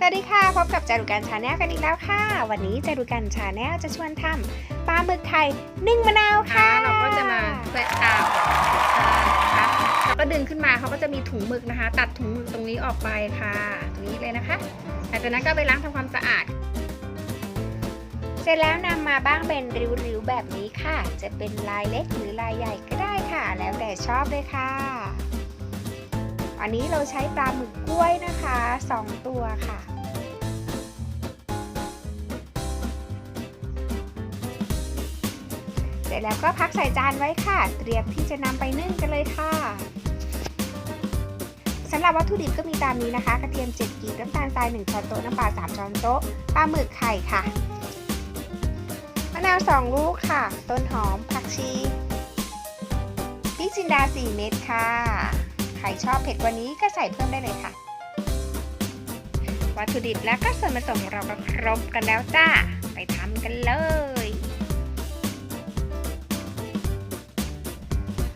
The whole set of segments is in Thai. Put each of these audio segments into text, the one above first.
สวัสดีค่ะ พบกับจารุกันชาแนลกันอีกแล้วค่ะ วันนี้จารุกันชาแนลจะชวนทำปลาหมึกไข่นึ่งมะนาวค่ะค่ะเราก็จะมาแปะอาบนะคะแล้วก็ดึงขึ้นมาเขาก็จะมีถุงหมึกนะคะ ตัดถุงหมึกตรงนี้ออกไปค่ะ ตรงนี้เลยนะคะหลังจากนั้นก็ไปล้างทำความสะอาด เสร็จแล้วนำมาบ้างเป็นริ้วๆแบบนี้ค่ะ จะเป็นลายเล็กหรือลายใหญ่ก็ได้ค่ะ แล้วแต่ชอบเลยค่ะ อันนี้เราใช้ปลาหมึกกล้วยนะคะสองตัวค่ะเสร็จแล้วก็พักใส่จานไว้ค่ะ เตรียมที่จะนำไปนึ่งกันเลยค่ะสำหรับวัตถุดิบก็มีตามนี้นะคะ กระเทียม 7กีบน้ำตาลทราย 1 ช้อนโต๊ะ น้ำปลา 3 ช้อนโต๊ะ ปลาหมึกไข่ค่ะ มะนาว 2 ลูกค่ะ ต้นหอม ผักชีพริกจินดา 4 เม็ดค่ะ ใครชอบเผ็ดกว่านี้ก็ใส่เพิ่มได้เลยค่ะ วัตถุดิบและก็ส่วนผสมของเราก็ครบกันแล้วจ้า ไปทำกันเลย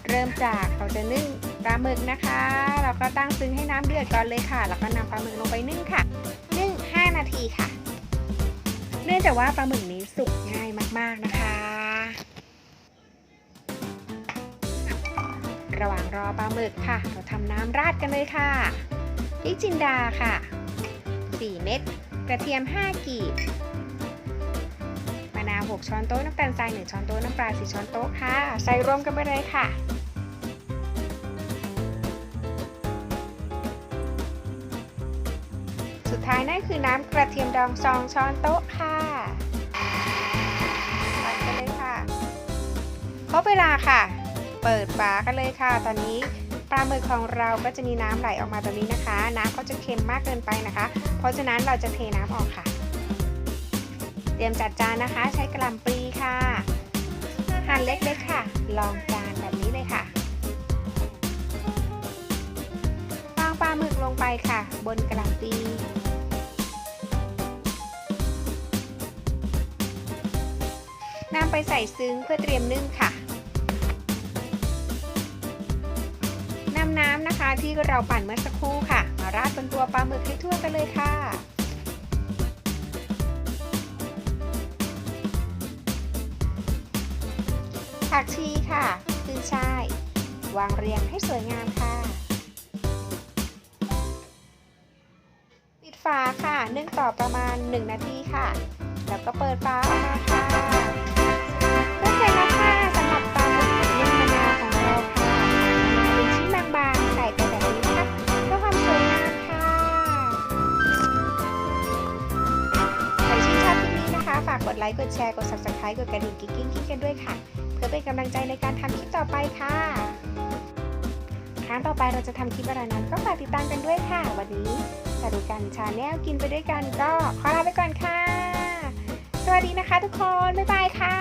เริ่มจากเราจะนึ่งปลาหมึกนะคะ เราก็ตั้งซึ้งให้น้ำเดือดก่อนเลยค่ะ แล้วก็นำปลาหมึกลงไปนึ่งค่ะนึ่ง5นาทีค่ะ เนื่องจากว่าปลาหมึกนี้สุกง่ายมากๆนะคะ ระหว่างรอปลาหมึกค่ะ เราทำน้ำราดกันเลยค่ะพริกจินดาค่ะ 4 เม็ด กระเทียม 5 กีบ มะนาว 6 ช้อนโต๊ะ น้ำตาลทราย 1 ช้อนโต๊ะ น้ำปลา 4 ช้อนโต๊ะค่ะ ใส่รวมกันไปเลยค่ะสุดท้ายนั่นคือน้ำกระเทียมดองซองช้อนโต๊ะค่ะตัดกันเลยค่ะครบเวลาค่ะ เปิดฝากันเลยค่ะ ตอนนี้ปลาหมึกของเราก็จะมีน้ำไหลออกมาแบบนี้นะคะ น้ำก็จะเค็มมากเกินไปนะคะ เพราะฉะนั้นเราจะเทน้ำออกค่ะ เตรียมจัดจานนะคะ ใช้กระหล่ำปลีค่ะ หั่นเล็กๆค่ะ ลองจานแบบนี้เลยค่ะวางปลาหมึกลงไปค่ะ บนกระหล่ำปลีนำไปใส่ซึ้งเพื่อเตรียมนึ่งค่ะำน้ำนะคะ ที่เราปั่นเมื่อสักครู่ค่ะ มาราดบนตัวปลาหมึกให้ทั่วกันเลยค่ะผักชีค่ะขึ้นช่าย วางเรียงให้สวยงามค่ะ ปิดฝาค่ะนึ่งต่อประมาณ 1 นาทีค่ะ แล้วก็เปิดฝาออกมาค่ะ ไลค์ กดแชร์ กด subscribe กดกระดิ่งกิ๊งกิ๊งกิ๊งกันด้วยค่ะ เพื่อเป็นกำลังใจในการทำคลิปต่อไปค่ะ ครั้งต่อไปเราจะทำคลิปอะไรนั้นก็ฝากติดตามกันด้วยค่ะ วันนี้สารุกันชาแนลกินไปด้วยกันก็ขอลาไปก่อนค่ะ สวัสดีนะคะทุกคน บ๊ายบายค่ะ